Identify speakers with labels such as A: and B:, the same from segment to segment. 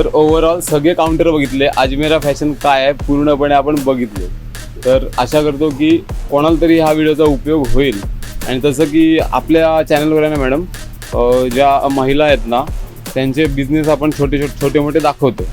A: तर ओव्हरऑल सगळे काउंटर बघितले. अजमेरा फॅशन काय आहे पूर्णपणे आपण बघितले. तर आशा करतो की कोणाला तरी हा व्हिडिओचा उपयोग होईल. आणि तसं की आपल्या चॅनलवर आहे ना मॅडम ज्या महिला आहेत ना त्यांचे बिझनेस आपण छोटे छोटे छोटे मोठे दाखवतो.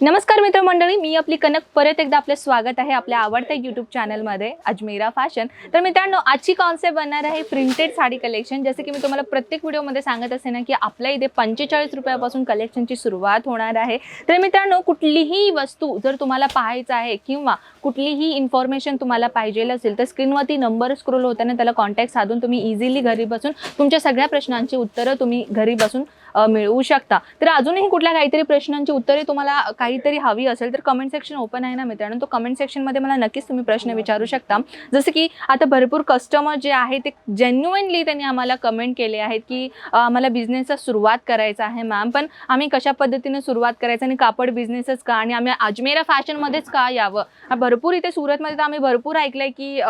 B: नमस्कार मित्रमंडळी मी आपली कनक परत एकदा आपलं स्वागत आहे आपल्या आवडत्या यूट्यूब चॅनलमध्ये अजमेरा फॅशन तर मित्रांनो आजची कॉन्सेप्ट बनणार आहे प्रिंटेड साडी कलेक्शन जसे की मी तुम्हाला प्रत्येक व्हिडिओमध्ये सांगत असे ना की आपल्या इथे पंचेचाळीस रुपयापासून कलेक्शनची सुरुवात होणार आहे. तर मित्रांनो कुठलीही वस्तू जर तुम्हाला पाहायचं आहे किंवा कुठलीही इन्फॉर्मेशन तुम्हाला पाहिजे असेल तर स्क्रीनवरती नंबर स्क्रोल होताना त्याला कॉन्टॅक्ट साधून तुम्ही इझिली घरी बसून तुमच्या सगळ्या प्रश्नांची उत्तरं तुम्ही घरी बसून मिळवू शकता. तर अजूनही कुठल्या काहीतरी प्रश्नांची उत्तरे तुम्हाला काहीतरी हवी असेल तर कमेंट सेक्शन ओपन आहे ना मित्रांनो? तो कमेंट सेक्शनमध्ये मला नक्कीच तुम्ही प्रश्न विचारू शकता. जसं की आता भरपूर कस्टमर जे आहे ते जेन्युअनली त्यांनी आम्हाला कमेंट केले आहेत की आम्हाला बिझनेसचा सुरुवात करायचा आहे मॅम पण आम्ही कशा पद्धतीने सुरुवात करायचं आणि कापड बिझनेसच का आणि आम्ही अजमेरा फॅशनमध्येच का यावं? हा भरपूर इथे सुरतमध्ये तर आम्ही भरपूर ऐकलंय की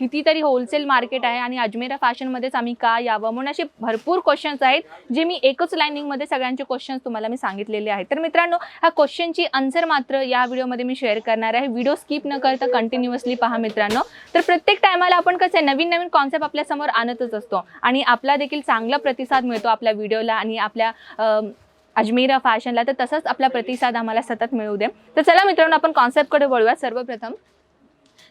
B: कितीतरी होलसेल मार्केट आहे आणि अजमेरा फॅशनमध्येच आम्ही का यावं म्हणून असे भरपूर क्वेश्चन्स आहेत जे मी एकच लाईनिंगमध्ये सगळ्यांचे क्वेश्चन्स तुम्हाला मी सांगितलेले आहेत. तर मित्रांनो ह्या क्वेश्चनची आन्सर मात्र या व्हिडिओमध्ये मी शेअर करणार आहे. व्हिडिओ स्किप न करता कंटिन्युअसली पहा मित्रांनो. तर प्रत्येक टायमाला आपण कसं आहे नवीन नवीन कॉन्सेप्ट आपल्यासमोर आणतच असतो. आणि आपला देखील चांगला प्रतिसाद मिळतो आपल्या व्हिडिओला आणि आपल्या अजमेरा फॅशनला तर तसंच आपला प्रतिसाद आम्हाला सतत मिळू दे. तर चला मित्रांनो आपण कॉन्सेप्टकडे वळूया. सर्वप्रथम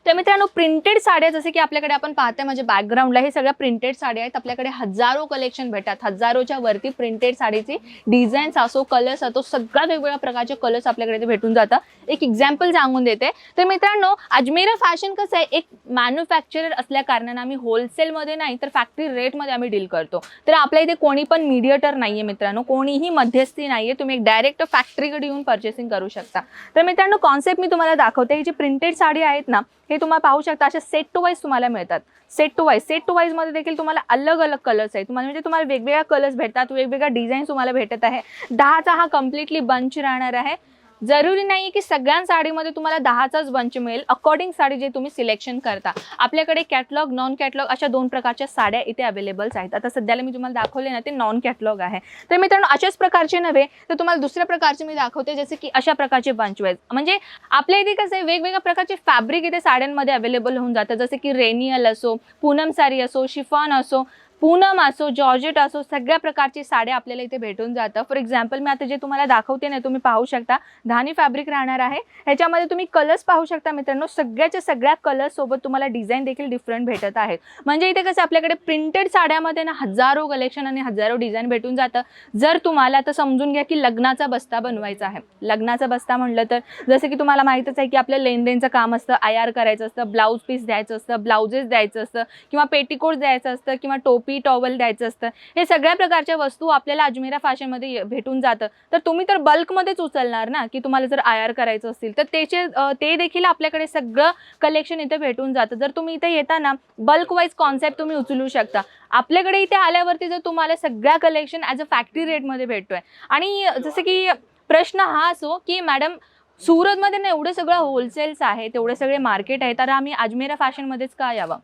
B: तर मित्रांनो प्रिंटेड साड्या जसे की आपल्याकडे आपण पाहतोय म्हणजे बॅकग्राऊंडला हे सगळ्या प्रिंटेड साड्या आहेत. आपल्याकडे हजारो कलेक्शन भेटतात. हजारोच्या वरती प्रिंटेड साडीचे डिझाईन्स असो कलर्स असो सगळ्या वेगवेगळ्या प्रकारचे कलर्स आपल्याकडे इथे भेटून जातात. एक एक्झाम्पल सांगून देते. तर मित्रांनो अजमेरा फॅशन कसं आहे? एक मॅन्युफॅक्चरर असल्या कारणानं आम्ही होलसेलमध्ये नाही तर फॅक्टरी रेटमध्ये आम्ही डील करतो. तर आपल्या इथे कोणी पण मीडिएटर नाही आहे मित्रांनो. कोणीही मध्यस्थी नाही आहे तुम्ही एक डायरेक्ट फॅक्टरीकडे येऊन पर्चेसिंग करू शकता. तर मित्रांनो कॉन्सेप्ट मी तुम्हाला दाखवते. ही जी प्रिंटेड साडी आहेत ना हे तुम्हाला पाहू शकता असे सेट टू वाईज तुम्हाला मिळतात. Set two wise set two वाईजमध्ये देखील तुम्हाला अलग अलग कलर्स आहेत. तुम्हाला म्हणजे तुम्हाला वेगवेगळ्या कलर्स भेटतात वेगवेगळ्या डिझाईन तुम्हाला भेटत आहे. दहाचा हा कम्प्लिटली बंच राहणार आहे. जरुरी नाही की सगळ्या साडीमध्ये तुम्हाला दहाचाच बंच मिळेल अकॉर्डिंग साडी जे तुम्ही सिलेक्शन करता. आपल्याकडे कॅटलॉग नॉन कॅटलॉग अशा दोन प्रकारच्या साड्या इथे अवेलेबल्स आहेत. आता सध्याला मी तुम्हाला दाखवले ना ते नॉन कॅटलॉग आहे. तर मित्रांनो अशाच प्रकारचे नव्हे तर तुम्हाला दुसऱ्या प्रकारचे मी दाखवते जसे की अशा प्रकारचे बंच वाईज म्हणजे आपल्या इथे कसं आहे वेगवेगळ्या प्रकारचे फॅब्रिक इथे साड्यांमध्ये अवेलेबल होऊन जातं. जसे की रेनियल असो पूनम साडी असो शिफॉन असो. पूनम असो जॉर्जेट असो सगळ्या प्रकारची साड्या आपल्याला इथे भेटून जातं. फॉर एक्झाम्पल मी आता जे तुम्हाला दाखवते ना तुम्ही पाहू शकता धानी फॅब्रिक राहणार आहे. ह्याच्यामध्ये तुम्ही कलर्स पाहू शकता मित्रांनो. सगळ्याच्या सगळ्या कलर्स सोबत तुम्हाला डिझाईन देखील डिफरंट भेटत आहेत. म्हणजे इथे कसं आपल्याकडे प्रिंटेड साड्यामध्ये ना हजारो कलेक्शन आणि हजारो डिझाईन भेटून जातं. जर तुम्हाला आता समजून घ्या की लग्नाचा बस्ता बनवायचा आहे. लग्नाचा बस्ता म्हणलं तर जसं की तुम्हाला माहीतच आहे की आपलं लेनदेनचं काम असतं आय आर करायचं असतं ब्लाऊज पीस द्यायचं असतं ब्लाउजेस द्यायचं असतं किंवा पेटीकोट द्यायचं असतं किंवा टोपी टॉवल द्यायचं असतं. हे सगळ्या प्रकारच्या वस्तू आपल्याला अजमेरा फॅशनमध्ये भेटून जातं. तर तुम्ही तर बल्कमध्येच उचलणार ना? की तुम्हाला जर आय आर करायचं असतील तर त्याचे ते देखील आपल्याकडे सगळं कलेक्शन इथे भेटून जातं. जर तुम्ही इथे येताना बल्क वाईज कॉन्सेप्ट तुम्ही उचलू शकता. आपल्याकडे इथे आल्यावरती जर तुम्हाला सगळ्या कलेक्शन ॲज अ फॅक्टरी रेटमध्ये भेटतोय. आणि जसं की प्रश्न हा असो की मॅडम सुरतमध्ये ना एवढं सगळं होलसेल्स आहे तेवढे सगळे मार्केट आहे तर आम्ही अजमेरा फॅशनमध्येच का यावं?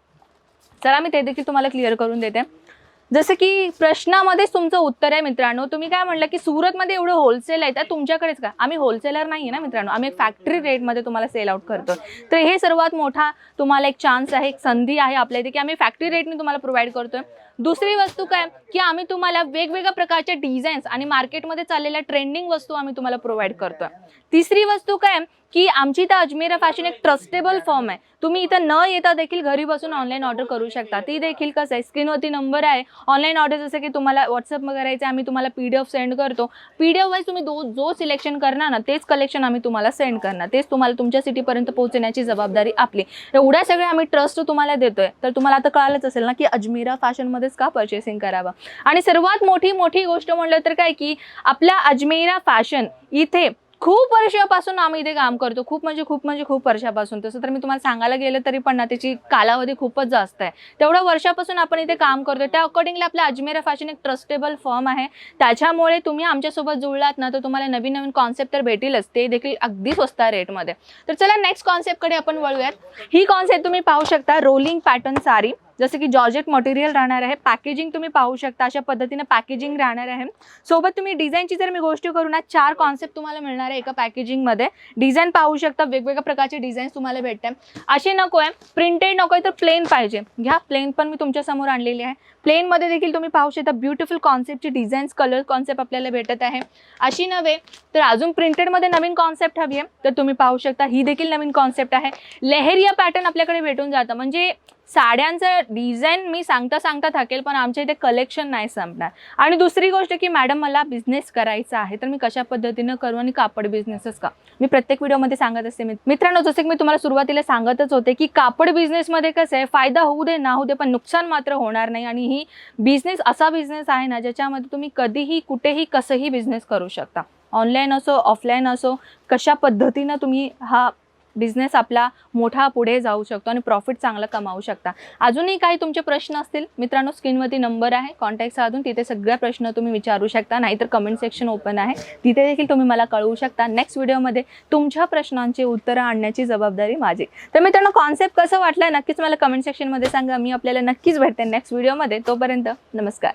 B: चला मी ते देखील तुम्हाला क्लिअर करून देते. जसं की प्रश्नामध्येच तुमचं उत्तर आहे मित्रांनो. तुम्ही काय म्हणलं की सुरतमध्ये एवढं होलसेल आहे तर तुमच्याकडेच का? आम्ही होलसेलर नाही आहे ना मित्रांनो. आम्ही एक फॅक्टरी रेटमध्ये तुम्हाला सेल आउट करतो. तर हे सर्वात मोठा तुम्हाला एक चान्स आहे एक संधी आहे आपल्या इथे की आम्ही फॅक्टरी रेटने तुम्हाला प्रोव्हाइड करतोय. दुसरी वस्तू काय? की आम्ही तुम्हाला वेगवेगळ्या प्रकारच्या डिझाईन्स आणि मार्केटमध्ये चाललेल्या ट्रेंडिंग वस्तू आम्ही तुम्हाला प्रोव्हाइड करतोय. तिसरी वस्तू काय? की आमची इथं अजमेरा फॅशन एक ट्रस्टेबल फॉर्म आहे. तुम्ही इथं न येता देखील घरी बसून ऑनलाईन ऑर्डर करू शकता. ती देखील कसं आहे? स्क्रीनवरती नंबर आहे. ऑनलाईन ऑर्डर जसं की तुम्हाला व्हॉट्सअप करायचं आहे आम्ही तुम्हाला पी डी एफ सेंड करतो. पी डी एफ वाईज तुम्ही दो जो सिलेक्शन करणार ना तेच कलेक्शन आम्ही तुम्हाला सेंड करणार. तेच तुम्हाला तुमच्या सिटीपर्यंत पोहोचण्याची जबाबदारी आपली. एवढ्या सगळ्या आम्ही ट्रस्ट तुम्हाला देतोय. तर तुम्हाला आता कळालंच असेल ना की अजमेरा फॅशनमध्येच का परचेसिंग करावं? आणि सर्वात मोठी मोठी गोष्ट म्हणलं तर काय की आपल्या अजमेरा फॅशन इथे खूप वर्षापासून आम्ही इथे काम करतो. खूप म्हणजे खूप म्हणजे खूप वर्षापासून. तसं तर मी तुम्हाला सांगायला गेलं तरी पण ना त्याची कालावधी खूपच जास्त आहे. तेवढ्या वर्षापासून आपण इथे काम करतो त्या अकॉर्डिंगली आपल्या अजमेरा फॅशन एक ट्रस्टेबल फर्म आहे. त्याच्यामुळे तुम्ही आमच्यासोबत जुळलात ना तर तुम्हाला नवीन नवीन कॉन्सेप्ट तर भेटीलच. ते देखील अगदी स्वस्त रेटमध्ये तर चला नेक्स्ट कॉन्सेप्टकडे आपण वळूयात. ही कॉन्सेप्ट तुम्ही पाहू शकता रोलिंग पॅटर्न सारी जसं की जॉर्जेट मटेरियल राहणार आहे पॅकेजिंग तुम्ही पाहू शकता अशा पद्धतीने पॅकेजिंग राहणार आहे. सोबत तुम्ही डिझाईनची जर मी गोष्ट करू ना चार कॉन्सेप्ट तुम्हाला मिळणार आहे एका पॅकेजिंगमध्ये डिझाईन पाहू शकता वेगवेगळ्या प्रकारचे डिझाईन्स तुम्हाला भेटते. असे नको आहे प्रिंटेड नको आहे तर प्लेन पाहिजे. घ्या प्लेन पण मी तुमच्यासमोर आणलेली आहे. प्लेनमध्ये देखील तुम्ही पाहू शकता ब्युटिफुल कॉन्सेप्टची डिझाईन्स कलर कॉन्सेप्ट आपल्याला भेटत आहे. अशी नव्हे तर अजून प्रिंटेडमध्ये नवीन कॉन्सेप्ट हवी आहे. तर तुम्ही पाहू शकता ही देखील नवीन कॉन्सेप्ट आहे. लेहेरिया पॅटर्न आपल्याकडे भेटून जातं. म्हणजे साड्यांचं डिझाईन मी सांगता सांगता थकेल पण आमच्या इथे कलेक्शन नाही संपणार. आणि दुसरी गोष्ट की मॅडम मला बिझनेस करायचा आहे तर मी कशा पद्धतीनं करू आणि कापड बिझनेसच का? मी प्रत्येक व्हिडिओमध्ये सांगत असते. मी मित्रांनो जसं की मी तुम्हाला सुरुवातीला सांगतच होते की कापड बिझनेसमध्ये कसं आहे फायदा होऊ दे ना होऊ दे पण नुकसान मात्र होणार नाही. आणि ही बिझनेस असा बिझनेस आहे ना ज्याच्यामध्ये तुम्ही कधीही कुठेही कसंही बिझनेस करू शकता. ऑनलाईन असो ऑफलाईन असो कशा पद्धतीनं तुम्ही हा बिझनेस आपला मोठा पुढे जाऊ शकतो आणि प्रॉफिट चांगला कमावू शकता. अजूनही काही तुमचे प्रश्न असतील? मित्रांनो स्क्रीनवरती नंबर आहे. कॉन्टॅक्ट साधून तिथे सगळ्या प्रश्न तुम्ही विचारू शकता. नाहीतर कमेंट सेक्शन ओपन आहे. तिथे देखील तुम्ही मला कळवू शकता. नेक्स्ट व्हिडिओमध्ये तुमच्या प्रश्नांची उत्तरं आणण्याची जबाबदारी माझी. तर मित्रांनो कॉन्सेप्ट कसं वाटलं? नक्कीच मला कमेंट सेक्शनमध्ये सांगा. मी आपल्याला नक्कीच भेटते नेक्स्ट व्हिडिओमध्ये तोपर्यंत नमस्कार.